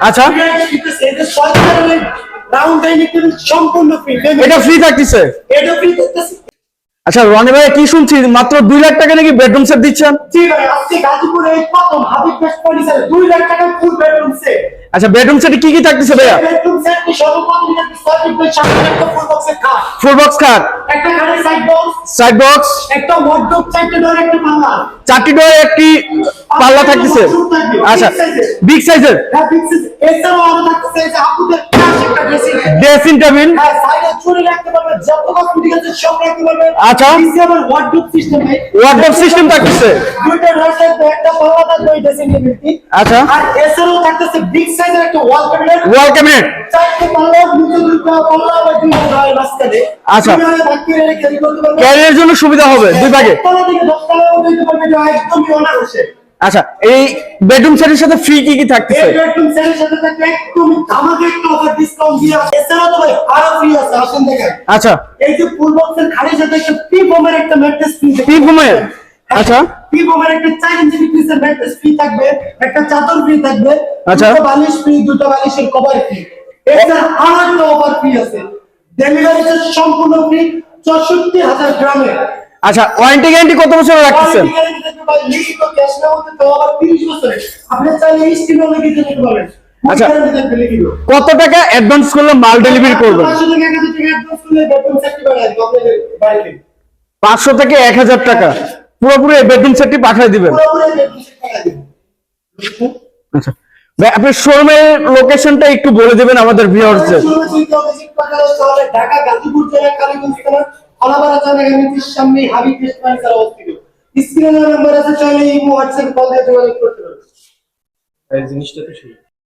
আচ্ছা। এটা ফ্রি থাকতেছে। এটা ফ্রি আচ্ছা রনি ভাই, কি শুনছি? মাত্র দুই লাখ টাকা নাকি বেডরুম সেট দিচ্ছেন? আচ্ছা বেডরুম সেটে কি কি থাকতেছে ভাইয়া? ফুল বক্স খাট। বক্স একটা চারটে ডোর একটা পাল্লা থাকতেছে। আচ্ছা বিগ সাইজের হ্যাঁ ড্রেসিং টেবিল হ্যাঁ আচ্ছা। ওয়ার্ডরোব সিস্টেম থাকতেছে। আচ্ছা। এছাড়াও থাকতেছে বিগ সাইজের একটা ওয়াল ক্যাবিনেট ওয়াল ক্যাবিনেট আচ্ছা। দুইভাবে ভাগ করে রেখে ক্যারি করতে পারবে। ক্যারিয়ার জন্য সুবিধা হবে দুই ভাগে। থেকে আচ্ছা এই বেডরুম সেটের সাথে ফ্রি কি কি থাকতেছে? এই বেডরুম সেটের সাথে থাকবে একদমই ধামাকা একটা অফার ডিসকাউন্ট দিয়ে এছাড়াও তো ভাই আরও ফ্রি আছে আসেন দেখেন। আচ্ছা। এই যে ফুল বক্সের খাড়ির সাথে একটা পি ফোমের একটা ম্যাট্রেস ফ্রি কি ঘুমের আচ্ছা। পি ফোমের একটা চার ইঞ্চি পিসের ম্যাট্রেস ফ্রি থাকবে একটা চাদর ফ্রি থাকবে আচ্ছা। দুটো বালিশ ফ্রি দুটো বালিশের কভার ফ্রি এছাড়া আরও একটা অফার ফ্রি আছে। ডেলিভারি সম্পূর্ণ ফ্রি চৌষট্টি হাজার গ্রামে। আচ্ছা ওয়ারেন্টি গ্যারান্টি কত বছর রাখতেছেন? আচ্ছা। কত টাকা অ্যাডভান্স করলে মাল ডেলিভারি করবেন? পাঁচশো থেকে এক হাজার টাকা। পুরোপুরি বেডরুম সেটটি পাঠিয়ে দিবেন। আচ্ছা ভাই আপনি শোরুমের লোকেশনটা একটু বলে দেবেন আমাদের ভিউয়ার্সদের ঢাকা গাজীপুর জেলা কালীগঞ্জ থানা আলাপাড়া জানা গামিতির সামনে হাবিব বেস্ট ফার্নিচার অবস্থিত স্ক্রিনে নাম্বার আছে চাইলে ইমো হোয়াটসঅ্যাপ কল দিয়ে যোগাযোগ করতে পারেন জিনিসটা তো